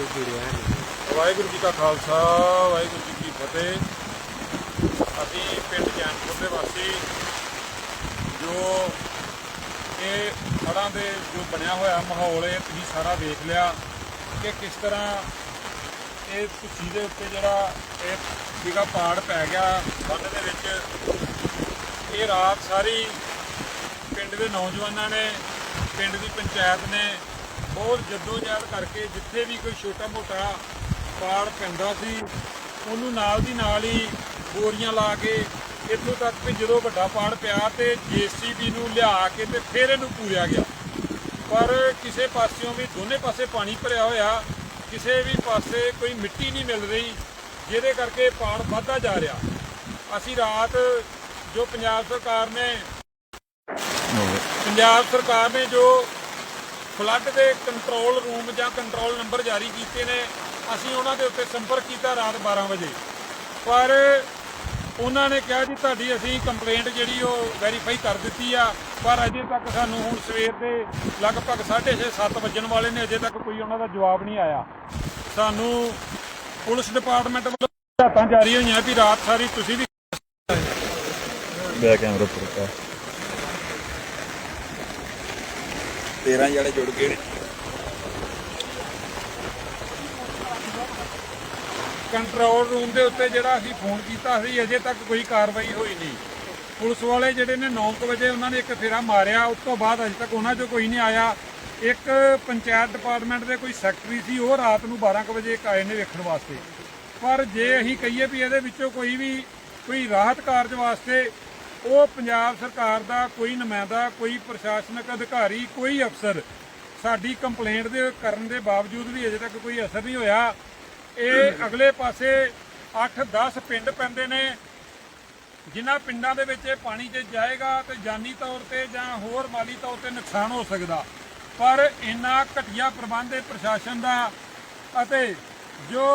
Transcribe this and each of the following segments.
ਵਾਹਿਗੁਰੂ ਜੀ ਕਾ ਖਾਲਸਾ, ਵਾਹਿਗੁਰੂ ਜੀ ਕੀ ਫਤਿਹ। ਅਸੀਂ ਪਿੰਡ ਜੈਨਪੁਰ ਦੇ ਵਾਸੀ, ਜੋ ਇਹ ਹੜ੍ਹਾਂ ਦੇ ਜੋ ਬਣਿਆ ਹੋਇਆ ਮਾਹੌਲ ਹੈ, ਤੁਸੀਂ ਸਾਰਾ ਦੇਖ ਲਿਆ ਕਿ ਕਿਸ ਤਰ੍ਹਾਂ ਇਹ ਤੁਸੀ ਦੇ ਉੱਤੇ ਜਿਹੜਾ ਇਹ ਸੀਗਾ ਪਾੜ ਪੈ ਗਿਆ, ਬੰਨ ਦੇ ਵਿੱਚ। ਇਹ ਰਾਤ ਸਾਰੀ ਪਿੰਡ ਦੇ ਨੌਜਵਾਨਾਂ ਨੇ, ਪਿੰਡ ਦੀ ਪੰਚਾਇਤ ਨੇ ਬਹੁਤ ਜਦੋਜਹਿਦ ਕਰਕੇ ਜਿੱਥੇ ਵੀ ਕੋਈ ਛੋਟਾ ਮੋਟਾ ਪਾੜ ਪੈਂਦਾ ਸੀ ਉਹਨੂੰ ਨਾਲ ਦੀ ਨਾਲ ਹੀ ਬੋਰੀਆਂ ਲਾ ਕੇ ਇੱਥੋਂ ਤੱਕ ਕਿ ਜਦੋਂ ਵੱਡਾ ਪਾੜ ਪਿਆ ਤੇ ਜੀਸੀਬੀ ਨੂੰ ਲਿਆ ਕੇ ਤੇ ਫਿਰ ਇਹਨੂੰ ਪੂਰਿਆ ਗਿਆ। ਪਰ ਕਿਸੇ ਪਾਸਿਓਂ ਵੀ ਦੋਨੇ ਪਾਸੇ ਪਾਣੀ ਭਰਿਆ ਹੋਇਆ ਕਿਸੇ ਵੀ ਪਾਸੇ ਕੋਈ ਮਿੱਟੀ ਨਹੀਂ ਮਿਲ ਰਹੀ ਜਿਹਦੇ ਕਰਕੇ ਪਾੜ ਵੱਧਦਾ ਜਾ ਰਿਹਾ। ਅਸੀਂ ਰਾਤ ਜੋ ਪੰਜਾਬ ਸਰਕਾਰ ਨੇ ਪੰਜਾਬ ਸਰਕਾਰ ਨੇ ਜੋ ਫਲੱਡ ਦੇ ਕੰਟਰੋਲ ਰੂਮ ਜਾਂ ਕੰਟਰੋਲ ਨੰਬਰ ਜਾਰੀ ਕੀਤੇ ਨੇ। ਅਸੀਂ ਉਹਨਾਂ ਦੇ ਉੱਤੇ ਸੰਪਰਕ ਕੀਤਾ ਰਾਤ 12 ਵਜੇ। ਪਰ ਉਹਨਾਂ ਨੇ ਕਿਹਾ ਜੀ, ਤੁਹਾਡੀ ਅਸੀਂ ਕੰਪਲੇਂਟ ਜਿਹੜੀ ਉਹ ਵੈਰੀਫਾਈ ਕਰ ਦਿੱਤੀ ਆ। ਪਰ ਅਜੇ ਤੱਕ ਸਾਨੂੰ ਹੁਣ ਸਵੇਰ ਦੇ ਲਗਭਗ 6:30 7 ਵਜਣ ਵਾਲੇ ਨੇ। ਅਜੇ ਤੱਕ ਕੋਈ ਉਹਨਾਂ ਦਾ ਜਵਾਬ ਨਹੀਂ ਆਇਆ। ਸਾਨੂੰ ਪੁਲਿਸ ਡਿਪਾਰਟਮੈਂਟ ਵੱਲੋਂ ਹਦਾਇਤਾਂ ਜਾਰੀ ਹੋਈਆਂ ਵੀ ਰਾਤ ਸਾਰੀ ਤੁਸੀਂ ਵੀ ਬੈਕ ਕੈਮਰਾ ਪਰ 13 ਜਿਹੜੇ ਜੁੜ ਗਏ। ਨੇ ਕੰਟਰੋਲ ਰੂਮ ਦੇ ਉੱਤੇ ਜਿਹੜਾ ਅਸੀਂ ਫੋਨ ਕੀਤਾ ਸੀ, ਅਜੇ ਤੱਕ ਕੋਈ ਕਾਰਵਾਈ ਹੋਈ ਨਹੀਂ। ਪੁਲਿਸ ਵਾਲੇ ਜਿਹੜੇ ਨੇ 9 ਵਜੇ ਉਹਨਾਂ ਨੇ ਇੱਕ ਫੇਰਾ ਮਾਰਿਆ, ਉਸ ਤੋਂ ਬਾਅਦ ਅਜੇ ਤੱਕ ਉਹਨਾਂ 'ਚੋਂ ਕੋਈ ਨਹੀਂ ਆਇਆ। ਇੱਕ ਪੰਚਾਇਤ ਡਿਪਾਰਟਮੈਂਟ ਦੇ ਕੋਈ ਸੈਕਟਰੀ ਸੀ, ਉਹ ਰਾਤ ਨੂੰ 12 ਕੁ ਵਜੇ ਆਏ ਨੇ ਵੇਖਣ ਵਾਸਤੇ। ਪਰ ਜੇ ਅਸੀਂ ਕਹੀਏ ਵੀ ਇਹਦੇ ਵਿੱਚੋਂ ਕੋਈ ਵੀ, ਕੋਈ ਰਾਹਤ ਕਾਰਜ ਵਾਸਤੇ ਉਹ ਪੰਜਾਬ ਸਰਕਾਰ ਦਾ, ਕੋਈ ਨੁਮਾਇੰਦਾ, ਕੋਈ ਪ੍ਰਸ਼ਾਸਨਿਕ ਅਧਿਕਾਰੀ, ਕੋਈ ਅਫਸਰ ਸਾਡੀ ਕੰਪਲੇਂਟ ਦੇ ਕਰਨ ਦੇ ਬਾਵਜੂਦ ਵੀ ਅਜੇ ਤੱਕ ਕੋਈ ਅਸਰ ਨਹੀਂ ਹੋਇਆ। ਇਹ ਅਗਲੇ ਪਾਸੇ 8-10 ਪਿੰਡ ਪੈਂਦੇ ਨੇ, ਜਿਨ੍ਹਾਂ ਪਿੰਡਾਂ ਦੇ ਵਿੱਚ ਇਹ ਪਾਣੀ ਜੇ ਜਾਏਗਾ ਤੇ ਜਾਨੀ ਤੌਰ ਤੇ ਜਾਂ ਹੋਰ ਮਾਲੀ ਤੌਰ ਤੇ ਨੁਕਸਾਨ ਹੋ ਸਕਦਾ। ਪਰ ਇੰਨਾ ਘਟੀਆ ਪ੍ਰਬੰਧ ਹੈ ਪ੍ਰਸ਼ਾਸਨ ਦਾ ਅਤੇ ਜੋ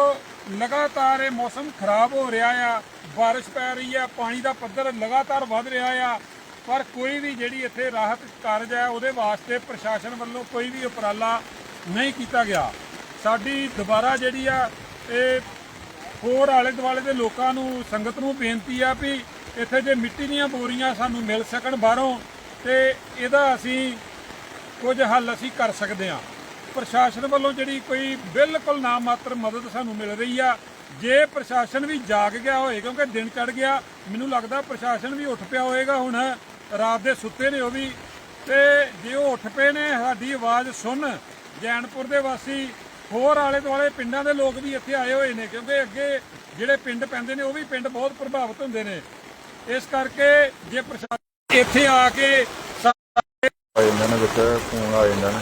ਲਗਾਤਾਰ ਇਹ ਮੌਸਮ ਖਰਾਬ ਹੋ ਰਿਹਾ ਆ ਬਾਰਿਸ਼ ਪੈ ਰਹੀ ਆ, ਪਾਣੀ ਦਾ ਪੱਧਰ ਲਗਾਤਾਰ ਵੱਧ ਰਿਹਾ ਆ, ਪਰ ਕੋਈ ਵੀ ਜਿਹੜੀ ਇੱਥੇ ਰਾਹਤ ਕਾਰਜ ਹੈ, ਉਹਦੇ ਵਾਸਤੇ ਪ੍ਰਸ਼ਾਸਨ ਵੱਲੋਂ ਕੋਈ ਵੀ ਉਪਰਾਲਾ ਨਹੀਂ ਕੀਤਾ ਗਿਆ। ਸਾਡੀ ਦੁਬਾਰਾ ਜਿਹੜੀ ਆ, ਇਹ ਹੋਰ ਆਲੇ ਦੁਆਲੇ ਦੇ ਲੋਕਾਂ ਨੂੰ ਸੰਗਤ ਨੂੰ ਬੇਨਤੀ ਆ ਵੀ ਇੱਥੇ ਜੇ ਮਿੱਟੀ ਦੀਆਂ ਬੋਰੀਆਂ ਸਾਨੂੰ ਮਿਲ ਸਕਣ ਬਾਹਰੋਂ, ਤੇ ਇਹਦਾ ਅਸੀਂ ਕੁਝ ਹੱਲ ਅਸੀਂ ਕਰ ਸਕਦੇ ਹਾਂ। ਪ੍ਰਸ਼ਾਸਨ ਵੱਲੋਂ ਜਿਹੜੀ ਕੋਈ ਬਿਲਕੁਲ ਨਾ ਮਾਤਰ ਮਦਦ ਸਾਨੂੰ ਮਿਲ ਰਹੀ ਆ ਜੇ ਪ੍ਰਸ਼ਾਸਨ ਵੀ ਜਾਗ ਗਿਆ ਹੋਏ, ਕਿਉਂਕਿ ਦਿਨ ਚੜ ਗਿਆ, ਮੈਨੂੰ ਲੱਗਦਾ ਪ੍ਰਸ਼ਾਸਨ ਵੀ ਉੱਠ ਪਿਆ ਹੋਏਗਾ ਹੁਣ, ਰਾਤ ਦੇ ਸੁੱਤੇ ਨੇ ਉਹ ਵੀ। ਤੇ ਜੇ ਉਹ ਉੱਠ ਪਏ ਨੇ, ਸਾਡੀ ਆਵਾਜ਼ ਸੁਣ, ਜੈਨਪੁਰ ਦੇ ਵਾਸੀ, ਹੋਰ ਆਲੇ ਦੁਆਲੇ ਪਿੰਡਾਂ ਦੇ ਲੋਕ ਵੀ ਇੱਥੇ ਆਏ ਹੋਏ ਨੇ, ਕਿਉਂਕਿ ਅੱਗੇ ਜਿਹੜੇ ਪਿੰਡ ਪੈਂਦੇ ਨੇ, ਉਹ ਵੀ ਪਿੰਡ ਬਹੁਤ ਪ੍ਰਭਾਵਿਤ ਹੁੰਦੇ ਨੇ। ਇਸ ਕਰਕੇ ਜੇ ਪ੍ਰਸ਼ਾਸਨ ਇੱਥੇ ਆ ਕੇ ਆ ਜਾਂਦਾ ਨਾ ਵਿੱਚ ਫੋਨ ਆ ਜਾਂਦਾ ਨਾ।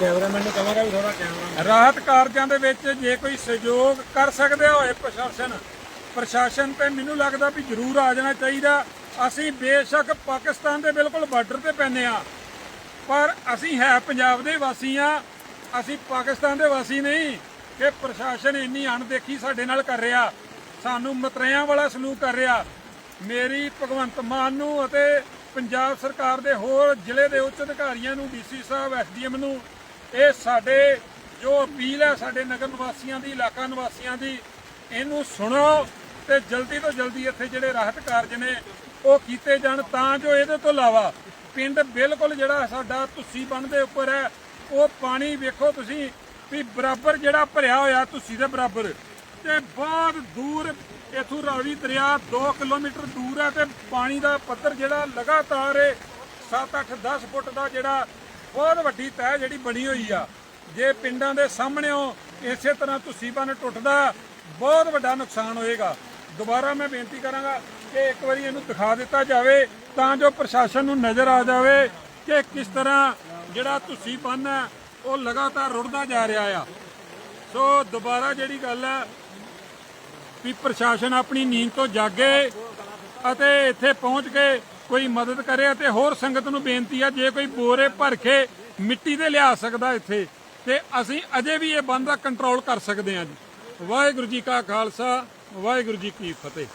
ਕੈਮਰਾਮੈਨ ਨੂੰ ਕਹਾਂਗਾ ਵੀ ਥੋੜਾ ਕੈਮਰਾ ਰਾਹਤ ਕਾਰਜਾਂ ਦੇ ਵਿੱਚ ਜੇ ਕੋਈ ਸਹਿਯੋਗ ਕਰ ਸਕਦੇ ਹੋਏ ਪ੍ਰਸ਼ਾਸਨ ਪ੍ਰਸ਼ਾਸਨ ਤੇ ਮੈਨੂੰ ਲੱਗਦਾ ਵੀ ਜ਼ਰੂਰ ਆ ਜਾਣਾ ਚਾਹੀਦਾ। ਅਸੀਂ ਬੇਸ਼ੱਕ ਪਾਕਿਸਤਾਨ ਦੇ ਬਿਲਕੁਲ ਬਾਰਡਰ ਤੇ ਪੈਨੇ ਆ। ਪਰ ਅਸੀਂ ਹੈ ਪੰਜਾਬ ਦੇ ਵਾਸੀ ਆ। ਅਸੀਂ ਪਾਕਿਸਤਾਨ ਦੇ ਵਾਸੀ ਨਹੀਂ ਕਿ ਪ੍ਰਸ਼ਾਸਨ ਇੰਨੀ ਅਣਦੇਖੀ ਸਾਡੇ ਨਾਲ ਕਰ ਰਿਹਾ। ਸਾਨੂੰ ਮਤਰਿਆਂ ਵਾਲਾ ਸਲੂਕ ਕਰ ਰਿਹਾ। ਮੇਰੀ ਭਗਵੰਤ ਮਾਨ ਨੂੰ ਅਤੇ ਪੰਜਾਬ ਸਰਕਾਰ ਦੇ ਹੋਰ ਜ਼ਿਲ੍ਹੇ ਦੇ ਉੱਚ ਅਧਿਕਾਰੀਆਂ ਨੂੰ, ਡੀਸੀ ਸਾਹਿਬ, ਐਸਡੀਐਮ ਨੂੰ, ਇਹ ਸਾਡੇ ਜੋ ਅਪੀਲ ਹੈ, ਸਾਡੇ ਨਗਰ ਨਿਵਾਸੀਆਂ ਦੀ, ਇਲਾਕਾ ਨਿਵਾਸੀਆਂ ਦੀ, ਇਹਨੂੰ ਸੁਣੋ ਤੇ ਜਲਦੀ ਤੋਂ ਜਲਦੀ ਇੱਥੇ ਜਿਹੜੇ ਰਾਹਤ ਕਾਰਜ ਨੇ, ਉਹ ਕੀਤੇ ਜਾਣ ਤਾਂ ਜੋ ਇਹਦੇ ਤੋਂ ਇਲਾਵਾ ਪਿੰਡ ਬਿਲਕੁਲ ਜਿਹੜਾ ਸਾਡਾ ਤੁਸੀਂ ਬਣ ਦੇ ਉੱਪਰ ਹੈ, ਉਹ ਪਾਣੀ ਵੇਖੋ ਤੁਸੀਂ ਵੀ ਬਰਾਬਰ ਜਿਹੜਾ ਭਰਿਆ ਹੋਇਆ ਤੁਸੀਂ ਦੇ ਬਰਾਬਰ ਤੇ ਬਹੁਤ ਦੂਰ ਇੱਥੋਂ ਰਾਵੀ ਦਰਿਆ 2 ਕਿਲੋਮੀਟਰ ਦੂਰ ਹੈ ਤੇ ਪਾਣੀ ਦਾ ਪੱਧਰ ਜਿਹੜਾ ਲਗਾਤਾਰ 7 8 10 ਫੁੱਟ ਦਾ ਜਿਹੜਾ ਬਹੁਤ ਵੱਡੀ ਤਹਿ ਜਿਹੜੀ ਬਣੀ ਹੋਈ ਆ। ਜੇ ਪਿੰਡਾਂ ਦੇ ਸਾਹਮਣੇੋਂ ਇਸੇ ਤਰ੍ਹਾਂ ਤੁਸੀਂ ਬੰਨ ਟੁੱਟਦਾ, ਬਹੁਤ ਵੱਡਾ ਨੁਕਸਾਨ ਹੋਏਗਾ। ਦੁਬਾਰਾ ਮੈਂ ਬੇਨਤੀ ਕਰਾਂਗਾ ਕਿ ਇੱਕ ਵਾਰੀ ਇਹਨੂੰ ਦਿਖਾ ਦਿੱਤਾ ਜਾਵੇ, ਤਾਂ ਜੋ ਪ੍ਰਸ਼ਾਸਨ ਨੂੰ ਨਜ਼ਰ ਆ ਜਾਵੇ ਕਿ ਕਿਸ ਤਰ੍ਹਾਂ ਜਿਹੜਾ ਤੁਸੀਂ ਬੰਨ ਹੈ ਉਹ ਲਗਾਤਾਰ ਰੁੜਦਾ ਜਾ ਰਿਹਾ ਆ। ਸੋ ਦੁਬਾਰਾ ਜਿਹੜੀ ਗੱਲ ਹੈ ਵੀ ਪ੍ਰਸ਼ਾਸਨ ਆਪਣੀ ਨੀਂਦ ਤੋਂ ਜਾਗੇ ਅਤੇ ਇੱਥੇ ਪਹੁੰਚ ਕੇ ਕੋਈ ਮਦਦ ਕਰੇ ਅਤੇ ਹੋਰ ਸੰਗਤ ਨੂੰ ਬੇਨਤੀ ਆ, ਜੇ ਕੋਈ ਬੋਰੇ ਭਰ ਕੇ ਮਿੱਟੀ ਦੇ ਲਿਆ ਸਕਦਾ ਇੱਥੇ, ਤੇ ਅਸੀਂ ਅਜੇ ਵੀ ਇਹ ਬੰਦ ਦਾ ਕੰਟਰੋਲ ਕਰ ਸਕਦੇ ਹਾਂ ਜੀ। ਵਾਹਿਗੁਰੂ ਜੀ ਕਾ ਖਾਲਸਾ, ਵਾਹਿਗੁਰੂ ਜੀ ਕੀ ਫਤਿਹ।